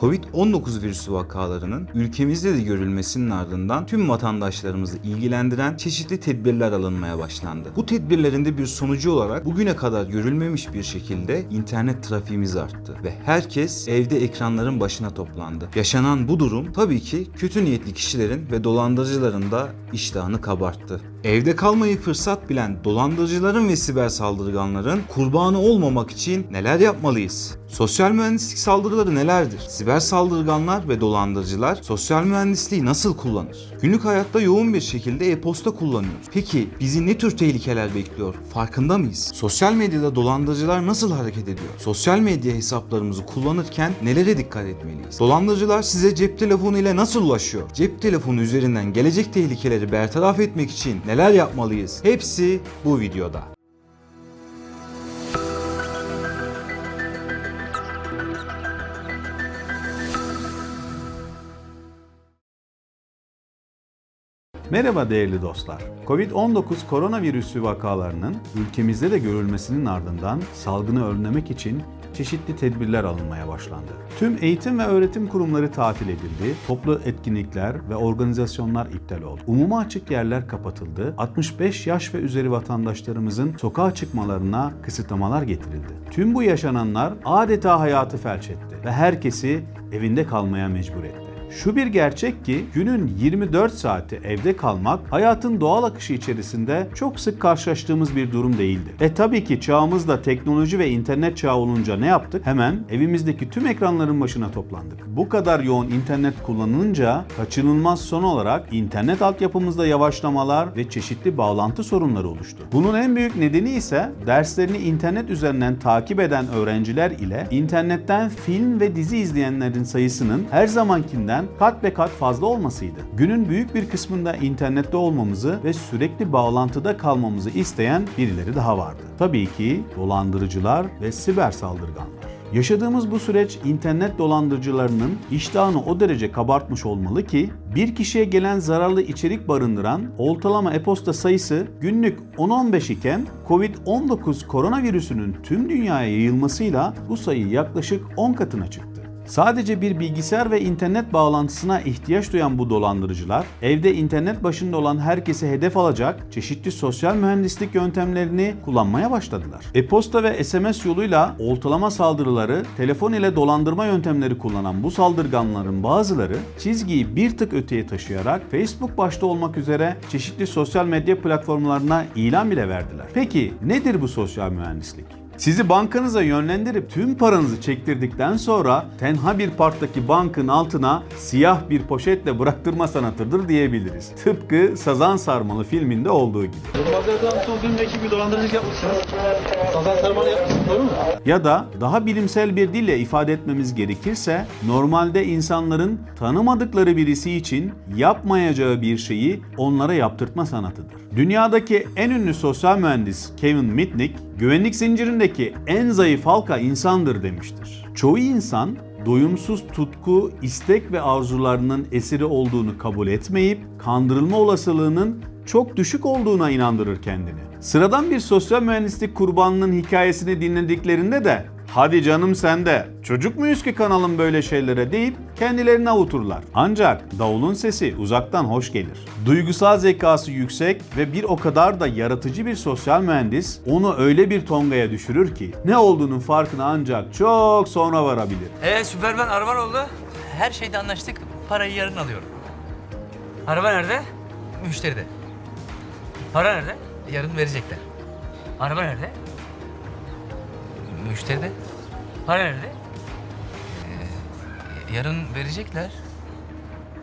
Covid-19 virüsü vakalarının ülkemizde de görülmesinin ardından tüm vatandaşlarımızı ilgilendiren çeşitli tedbirler alınmaya başlandı. Bu tedbirlerin de bir sonucu olarak bugüne kadar görülmemiş bir şekilde internet trafiğimiz arttı ve herkes evde ekranların başına toplandı. Yaşanan bu durum tabii ki kötü niyetli kişilerin ve dolandırıcıların da iştahını kabarttı. Evde kalmayı fırsat bilen dolandırıcıların ve siber saldırganların kurbanı olmamak için neler yapmalıyız? Sosyal mühendislik saldırıları nelerdir? Siber saldırganlar ve dolandırıcılar sosyal mühendisliği nasıl kullanır? Günlük hayatta yoğun bir şekilde e-posta kullanıyoruz. Peki bizi ne tür tehlikeler bekliyor? Farkında mıyız? Sosyal medyada dolandırıcılar nasıl hareket ediyor? Sosyal medya hesaplarımızı kullanırken nelere dikkat etmeliyiz? Dolandırıcılar size cep telefonu ile nasıl ulaşıyor? Cep telefonu üzerinden gelecek tehlikeleri bertaraf etmek için neler yapmalıyız? Hepsi bu videoda. Merhaba değerli dostlar. Covid-19 koronavirüsü vakalarının ülkemizde de görülmesinin ardından salgını önlemek için çeşitli tedbirler alınmaya başlandı. Tüm eğitim ve öğretim kurumları tatil edildi, toplu etkinlikler ve organizasyonlar iptal oldu. Umuma açık yerler kapatıldı, 65 yaş ve üzeri vatandaşlarımızın sokağa çıkmalarına kısıtlamalar getirildi. Tüm bu yaşananlar adeta hayatı felç etti ve herkesi evinde kalmaya mecbur etti. Şu bir gerçek ki günün 24 saati evde kalmak hayatın doğal akışı içerisinde çok sık karşılaştığımız bir durum değildi. E tabii ki çağımızda teknoloji ve internet çağı olunca ne yaptık? Hemen evimizdeki tüm ekranların başına toplandık. Bu kadar yoğun internet kullanılınca kaçınılmaz son olarak internet altyapımızda yavaşlamalar ve çeşitli bağlantı sorunları oluştu. Bunun en büyük nedeni ise derslerini internet üzerinden takip eden öğrenciler ile internetten film ve dizi izleyenlerin sayısının her zamankinden kat be kat fazla olmasıydı. Günün büyük bir kısmında internette olmamızı ve sürekli bağlantıda kalmamızı isteyen birileri daha vardı. Tabii ki dolandırıcılar ve siber saldırganlar. Yaşadığımız bu süreç internet dolandırıcılarının iştahını o derece kabartmış olmalı ki bir kişiye gelen zararlı içerik barındıran ortalama e-posta sayısı günlük 10-15 iken Covid-19 koronavirüsünün tüm dünyaya yayılmasıyla bu sayı yaklaşık 10 katına çıktı. Sadece bir bilgisayar ve internet bağlantısına ihtiyaç duyan bu dolandırıcılar, evde internet başında olan herkesi hedef alacak çeşitli sosyal mühendislik yöntemlerini kullanmaya başladılar. E-posta ve SMS yoluyla oltalama saldırıları, telefon ile dolandırma yöntemleri kullanan bu saldırganların bazıları çizgiyi bir tık öteye taşıyarak Facebook başta olmak üzere çeşitli sosyal medya platformlarına ilan bile verdiler. Peki nedir bu sosyal mühendislik? Sizi bankanıza yönlendirip tüm paranızı çektirdikten sonra tenha bir parktaki bankın altına siyah bir poşetle bıraktırma sanatıdır diyebiliriz. Tıpkı Sazan Sarmalı filminde olduğu gibi. Belki bir dolandırıcılık yapmışsınız. Sazan sarmalı yapmışsınız doğru mu? Ya da daha bilimsel bir dille ifade etmemiz gerekirse normalde insanların tanımadıkları birisi için yapmayacağı bir şeyi onlara yaptırtma sanatıdır. Dünyadaki en ünlü sosyal mühendis Kevin Mitnick, güvenlik zincirindeki en zayıf halka insandır demiştir. Çoğu insan doyumsuz tutku, istek ve arzularının esiri olduğunu kabul etmeyip kandırılma olasılığının çok düşük olduğuna inandırır kendini. Sıradan bir sosyal mühendislik kurbanının hikayesini dinlediklerinde de hadi canım sende çocuk muyuz ki kanalın böyle şeylere deyip kendilerini avuturlar. Ancak davulun sesi uzaktan hoş gelir. Duygusal zekası yüksek ve bir o kadar da yaratıcı bir sosyal mühendis onu öyle bir tongaya düşürür ki ne olduğunun farkına ancak çok sonra varabilir. Evet Süpermen araban oldu. Her şeyde anlaştık. Parayı yarın alıyorum. Araba nerede? Müşteride. Para nerede? Yarın verecekler. Araba nerede? Müşteride. Para nerede? Ee, yarın verecekler.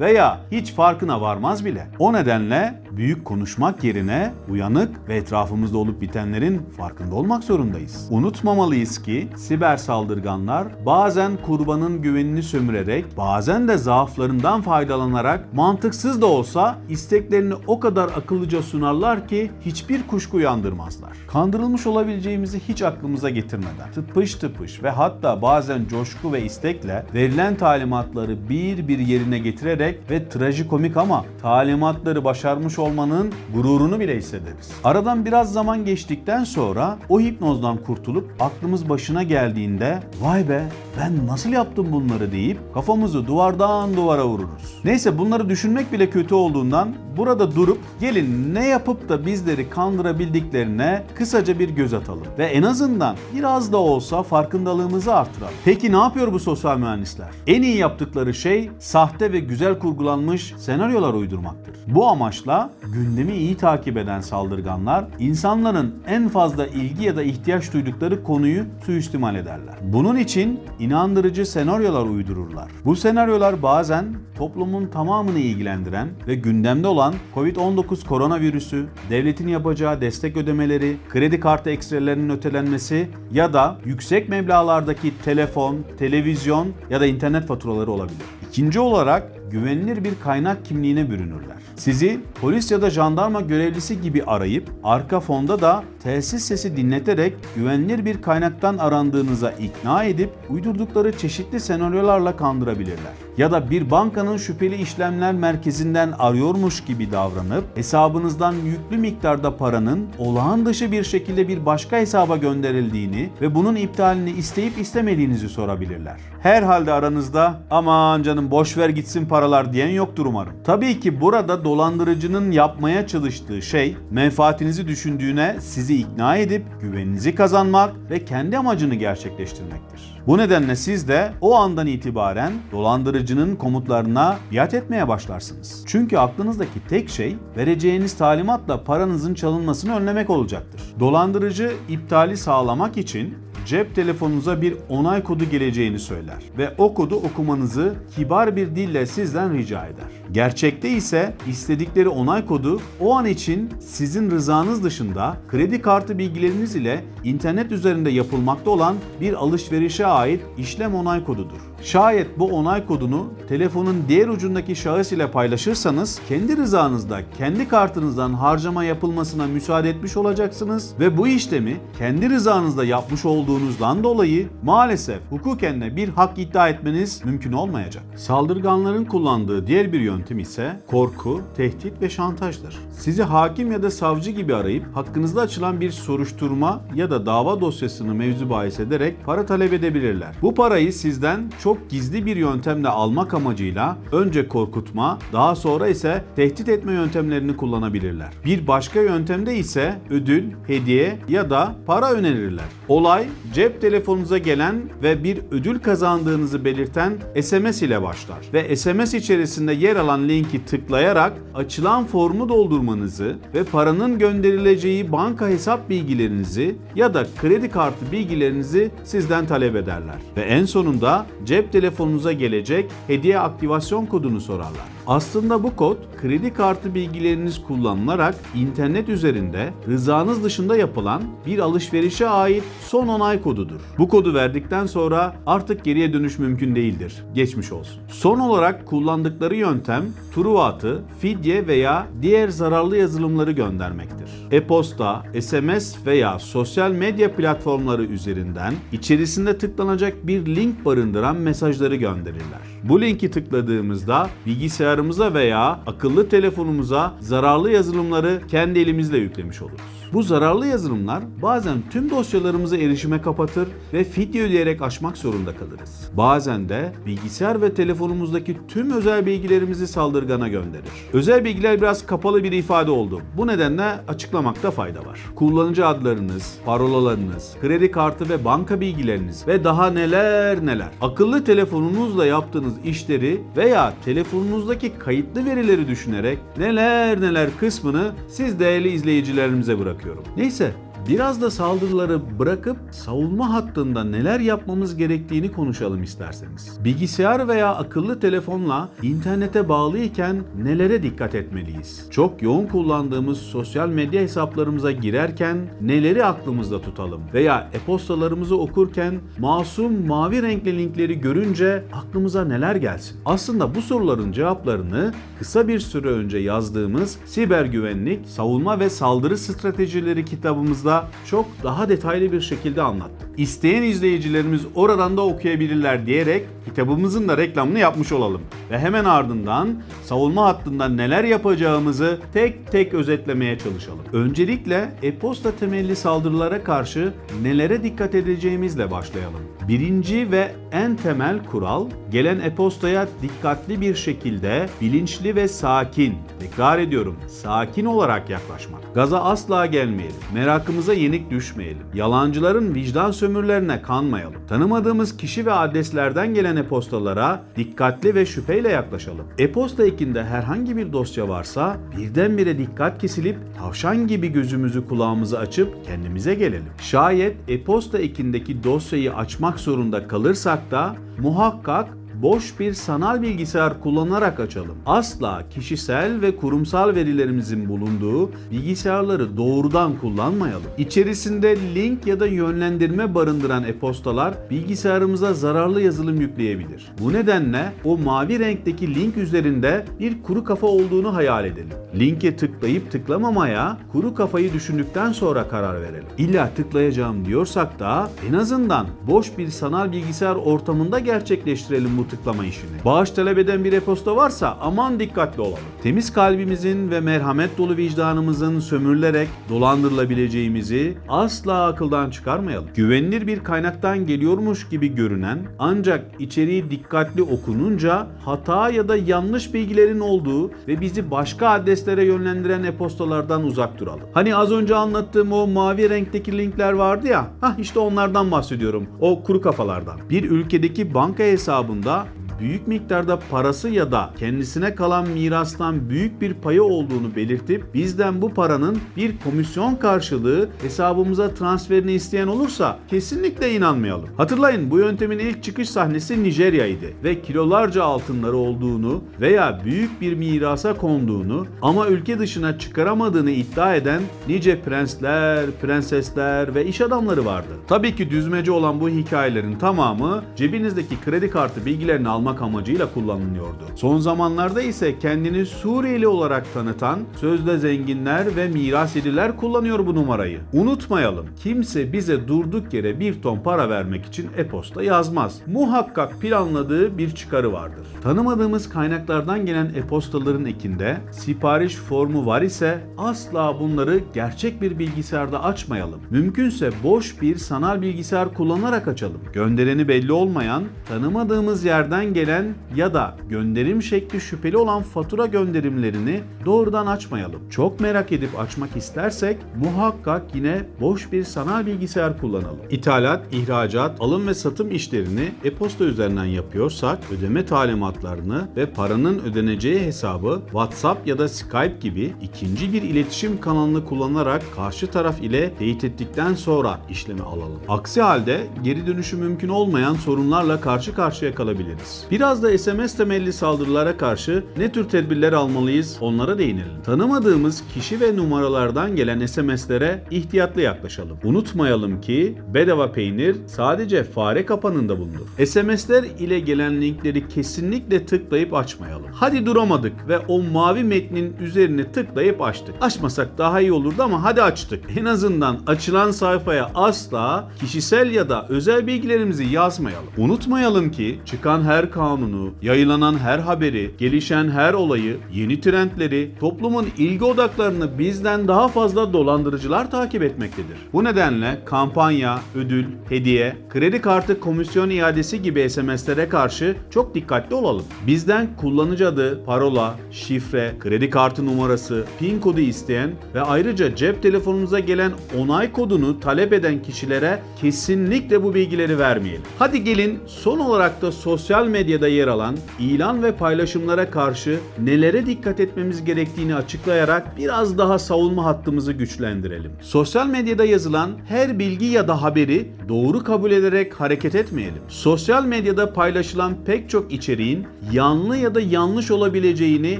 veya hiç farkına varmaz bile. O nedenle büyük konuşmak yerine uyanık ve etrafımızda olup bitenlerin farkında olmak zorundayız. Unutmamalıyız ki siber saldırganlar bazen kurbanın güvenini sömürerek, bazen de zaaflarından faydalanarak mantıksız da olsa isteklerini o kadar akıllıca sunarlar ki hiçbir kuşku uyandırmazlar. Kandırılmış olabileceğimizi hiç aklımıza getirmeden tıpış tıpış ve hatta bazen coşku ve istekle verilen talimatları bir bir yerine getirerek ve trajikomik ama talimatları başarmış olmanın gururunu bile hissederiz. Aradan biraz zaman geçtikten sonra o hipnozdan kurtulup aklımız başına geldiğinde vay be ben nasıl yaptım bunları deyip kafamızı duvardan duvara vururuz. Neyse bunları düşünmek bile kötü olduğundan burada durup gelin ne yapıp da bizleri kandırabildiklerine kısaca bir göz atalım. Ve en azından biraz da olsa farkındalığımızı artıralım. Peki ne yapıyor bu sosyal mühendisler? En iyi yaptıkları şey sahte ve güzel kurgulanmış senaryolar uydurmaktır. Bu amaçla gündemi iyi takip eden saldırganlar insanların en fazla ilgi ya da ihtiyaç duydukları konuyu suistimal ederler. Bunun için inandırıcı senaryolar uydururlar. Bu senaryolar bazen toplumun tamamını ilgilendiren ve gündemde olan Covid-19 koronavirüsü, devletin yapacağı destek ödemeleri, kredi kartı ekstrelerinin ötelenmesi ya da yüksek meblağlardaki telefon, televizyon ya da internet faturaları olabilir. İkinci olarak güvenilir bir kaynak kimliğine bürünürler. Sizi polis ya da jandarma görevlisi gibi arayıp arka fonda da telsiz sesi dinleterek güvenilir bir kaynaktan arandığınıza ikna edip uydurdukları çeşitli senaryolarla kandırabilirler. Ya da bir bankanın şüpheli işlemler merkezinden arıyormuş gibi davranıp hesabınızdan yüklü miktarda paranın olağan dışı bir şekilde bir başka hesaba gönderildiğini ve bunun iptalini isteyip istemediğinizi sorabilirler. Herhalde aranızda aman canım boş ver gitsin paralar diyen yoktur umarım. Tabii ki burada dolandırıcının yapmaya çalıştığı şey menfaatinizi düşündüğüne sizi ikna edip güveninizi kazanmak ve kendi amacını gerçekleştirmektir. Bu nedenle siz de o andan itibaren dolandırıcının komutlarına biat etmeye başlarsınız. Çünkü aklınızdaki tek şey vereceğiniz talimatla paranızın çalınmasını önlemek olacaktır. Dolandırıcı iptali sağlamak için cep telefonunuza bir onay kodu geleceğini söyler ve o kodu okumanızı kibar bir dille sizden rica eder. Gerçekte ise istedikleri onay kodu o an için sizin rızanız dışında kredi kartı bilgileriniz ile internet üzerinde yapılmakta olan bir alışverişe ait işlem onay kodudur. Şayet bu onay kodunu telefonun diğer ucundaki şahıs ile paylaşırsanız kendi rızanızda kendi kartınızdan harcama yapılmasına müsaade etmiş olacaksınız ve bu işlemi kendi rızanızda yapmış olduğunuzdan dolayı maalesef hukuken de bir hak iddia etmeniz mümkün olmayacak. Saldırganların kullandığı diğer bir yöntem ise korku, tehdit ve şantajdır. Sizi hakim ya da savcı gibi arayıp hakkınızda açılan bir soruşturma ya da dava dosyasını mevzu bahis ederek para talep edebilirler. Bu parayı sizden çok gizli bir yöntemle almak amacıyla önce korkutma, daha sonra ise tehdit etme yöntemlerini kullanabilirler. Bir başka yöntemde ise ödül, hediye ya da para önerirler. Olay cep telefonunuza gelen ve bir ödül kazandığınızı belirten SMS ile başlar ve SMS içerisinde yer alan linki tıklayarak açılan formu doldurmanızı ve paranın gönderileceği banka hesap bilgilerinizi ya da kredi kartı bilgilerinizi sizden talep ederler. Ve en sonunda cep telefonunuza gelecek hediye aktivasyon kodunu sorarlar. Aslında bu kod kredi kartı bilgileriniz kullanılarak internet üzerinde rızanız dışında yapılan bir alışverişe ait son onay kodudur. Bu kodu verdikten sonra artık geriye dönüş mümkün değildir. Geçmiş olsun. Son olarak kullandıkları yöntem Truvat'ı, fidye veya diğer zararlı yazılımları göndermektir. E-posta, SMS veya sosyal medya platformları üzerinden içerisinde tıklanacak bir link barındıran mesajları gönderirler. Bu linki tıkladığımızda bilgisayarımıza veya akıllı telefonumuza zararlı yazılımları kendi elimizle yüklemiş oluruz. Bu zararlı yazılımlar bazen tüm dosyalarımızı erişime kapatır ve fidye ödeyerek açmak zorunda kalırız. Bazen de bilgisayar ve telefonumuzdaki tüm özel bilgilerimizi saldırgana gönderir. Özel bilgiler biraz kapalı bir ifade oldu. Bu nedenle açıklamakta fayda var. Kullanıcı adlarınız, parolalarınız, kredi kartı ve banka bilgileriniz ve daha neler neler. Akıllı telefonunuzla yaptığınız işleri veya telefonunuzdaki kayıtlı verileri düşünerek neler neler kısmını siz değerli izleyicilerimize bırakıyorum. Neyse Biraz da saldırıları bırakıp savunma hattında neler yapmamız gerektiğini konuşalım isterseniz. Bilgisayar veya akıllı telefonla internete bağlıyken nelere dikkat etmeliyiz? Çok yoğun kullandığımız sosyal medya hesaplarımıza girerken neleri aklımızda tutalım? Veya e-postalarımızı okurken masum mavi renkli linkleri görünce aklımıza neler gelsin? Aslında bu soruların cevaplarını kısa bir süre önce yazdığımız Siber Güvenlik, Savunma ve Saldırı Stratejileri kitabımızda çok daha detaylı bir şekilde anlattık. İsteyen izleyicilerimiz oradan da okuyabilirler diyerek kitabımızın da reklamını yapmış olalım. Ve hemen ardından savunma hattında neler yapacağımızı tek tek özetlemeye çalışalım. Öncelikle e-posta temelli saldırılara karşı nelere dikkat edeceğimizle başlayalım. Birinci ve en temel kural gelen e-postaya dikkatli bir şekilde bilinçli ve sakin, tekrar ediyorum sakin olarak yaklaşmak. Gaza asla gelmeyelim, merakımıza yenik düşmeyelim, yalancıların vicdan sömürlerine kanmayalım. Tanımadığımız kişi ve adreslerden gelen e-postalara dikkatli ve şüpheyle yaklaşalım. E-posta ekinde herhangi bir dosya varsa birdenbire dikkat kesilip tavşan gibi gözümüzü kulağımızı açıp kendimize gelelim. Şayet e-posta ekindeki dosyayı açmak zorunda kalırsak da muhakkak boş bir sanal bilgisayar kullanarak açalım. Asla kişisel ve kurumsal verilerimizin bulunduğu bilgisayarları doğrudan kullanmayalım. İçerisinde link ya da yönlendirme barındıran e-postalar bilgisayarımıza zararlı yazılım yükleyebilir. Bu nedenle o mavi renkteki link üzerinde bir kuru kafa olduğunu hayal edelim. Linke tıklayıp tıklamamaya kuru kafayı düşündükten sonra karar verelim. İlla tıklayacağım diyorsak da en azından boş bir sanal bilgisayar ortamında gerçekleştirelim bu tıklama işini. Bağış talep eden bir e-posta varsa aman dikkatli olalım. Temiz kalbimizin ve merhamet dolu vicdanımızın sömürülerek dolandırılabileceğimizi asla akıldan çıkarmayalım. Güvenilir bir kaynaktan geliyormuş gibi görünen ancak içeriği dikkatli okununca hata ya da yanlış bilgilerin olduğu ve bizi başka adreslere yönlendiren e-postalardan uzak duralım. Hani az önce anlattığım o mavi renkteki linkler vardı ya, hah işte onlardan bahsediyorum. O kuru kafalardan. Bir ülkedeki banka hesabında büyük miktarda parası ya da kendisine kalan mirastan büyük bir payı olduğunu belirtip bizden bu paranın bir komisyon karşılığı hesabımıza transferini isteyen olursa kesinlikle inanmayalım. Hatırlayın bu yöntemin ilk çıkış sahnesi Nijerya'ydı ve kilolarca altınları olduğunu veya büyük bir mirasa konduğunu ama ülke dışına çıkaramadığını iddia eden nice prensler, prensesler ve iş adamları vardı. Tabii ki düzmece olan bu hikayelerin tamamı cebinizdeki kredi kartı bilgilerini almak amacıyla kullanılıyordu. Son zamanlarda ise kendini Suriyeli olarak tanıtan sözde zenginler ve miras yediler kullanıyor bu numarayı. Unutmayalım kimse bize durduk yere bir ton para vermek için e-posta yazmaz. Muhakkak planladığı bir çıkarı vardır. Tanımadığımız kaynaklardan gelen e-postaların ekinde sipariş formu var ise asla bunları gerçek bir bilgisayarda açmayalım. Mümkünse boş bir sanal bilgisayar kullanarak açalım. Göndereni belli olmayan, tanımadığımız yerden gelen ya da gönderim şekli şüpheli olan fatura gönderimlerini doğrudan açmayalım. Çok merak edip açmak istersek muhakkak yine boş bir sanal bilgisayar kullanalım. İthalat, ihracat, alım ve satım işlerini e-posta üzerinden yapıyorsak ödeme talimatlarını ve paranın ödeneceği hesabı WhatsApp ya da Skype gibi ikinci bir iletişim kanalını kullanarak karşı taraf ile teyit ettikten sonra işlemi alalım. Aksi halde geri dönüşü mümkün olmayan sorunlarla karşı karşıya kalabiliriz. Biraz da SMS temelli saldırılara karşı ne tür tedbirler almalıyız onlara değinelim. Tanımadığımız kişi ve numaralardan gelen SMS'lere ihtiyatlı yaklaşalım. Unutmayalım ki bedava peynir sadece fare kapanında bulunur. SMS'ler ile gelen linkleri kesinlikle tıklayıp açmayalım. Hadi duramadık ve o mavi metnin üzerine tıklayıp açtık. Açmasak daha iyi olurdu ama hadi açtık. En azından açılan sayfaya asla kişisel ya da özel bilgilerimizi yazmayalım. Unutmayalım ki çıkan her kanunu, yayınlanan her haberi, gelişen her olayı, yeni trendleri, toplumun ilgi odaklarını bizden daha fazla dolandırıcılar takip etmektedir. Bu nedenle kampanya, ödül, hediye, kredi kartı komisyon iadesi gibi SMS'lere karşı çok dikkatli olalım. Bizden kullanıcı adı, parola, şifre, kredi kartı numarası, PIN kodu isteyen ve ayrıca cep telefonunuza gelen onay kodunu talep eden kişilere kesinlikle bu bilgileri vermeyelim. Hadi gelin son olarak da sosyal medyada yer alan ilan ve paylaşımlara karşı nelere dikkat etmemiz gerektiğini açıklayarak biraz daha savunma hattımızı güçlendirelim. Sosyal medyada yazılan her bilgi ya da haberi doğru kabul ederek hareket etmeyelim. Sosyal medyada paylaşılan pek çok içeriğin yanlı ya da yanlış olabileceğini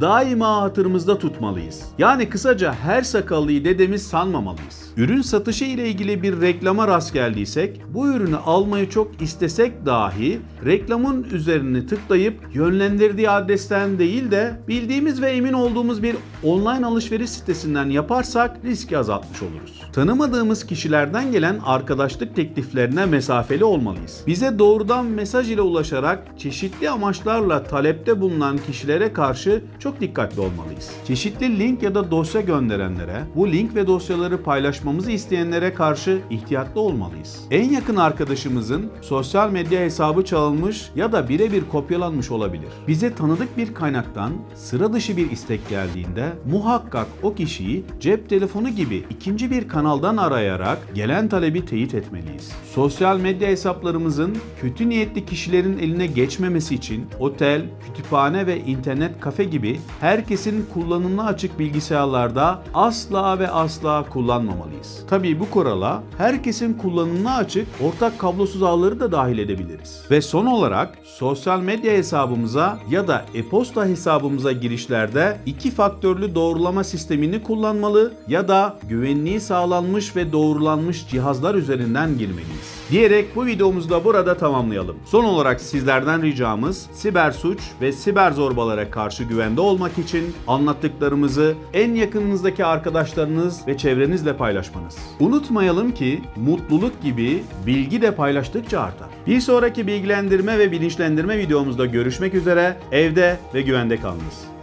daima hatırımızda tutmalıyız. Yani kısaca her sakallıyı dedemiz sanmamalıyız. Ürün satışı ile ilgili bir reklama rast geldiysek, bu ürünü almayı çok istesek dahi reklamın üzerine tıklayıp yönlendirdiği adresten değil de bildiğimiz ve emin olduğumuz bir online alışveriş sitesinden yaparsak riski azaltmış oluruz. Tanımadığımız kişilerden gelen arkadaşlık tekliflerine mesafeli olmalıyız. Bize doğrudan mesaj ile ulaşarak çeşitli amaçlarla talepte bulunan kişilere karşı çok dikkatli olmalıyız. Çeşitli link ya da dosya gönderenlere, bu link ve dosyaları paylaşmamızı isteyenlere karşı ihtiyatlı olmalıyız. En yakın arkadaşımızın sosyal medya hesabı çalınmış ya da birebir kopyalanmış olabilir. Bize tanıdık bir kaynaktan sıra dışı bir istek geldiğinde muhakkak o kişiyi cep telefonu gibi ikinci bir kanaldan arayarak gelen talebi teyit etmeliyiz. Sosyal medya hesaplarımızın kötü niyetli kişilerin eline geçmemesi için otel, kütüphane ve internet kafe gibi herkesin kullanımına açık bilgisayarlarda asla ve asla kullanmamalıyız. Tabii bu kurala herkesin kullanımına açık ortak kablosuz ağları da dahil edebiliriz. Ve son olarak sosyal medya hesabımıza ya da e-posta hesabımıza girişlerde iki faktörlü doğrulama sistemini kullanmalı ya da güvenliği sağlanmış ve doğrulanmış cihazlar üzerinden girmeliyiz. Diyerek bu videomuzu da burada tamamlayalım. Son olarak sizlerden ricamız siber suç ve siber zorbalara karşı güvende olmak için anlattıklarımızı en yakınınızdaki arkadaşlarınız ve çevrenizle paylaşmanız. Unutmayalım ki mutluluk gibi bilgi de paylaştıkça artar. Bir sonraki bilgilendirme ve bilinçlendirme videomuzda görüşmek üzere. Evde ve güvende kalınız.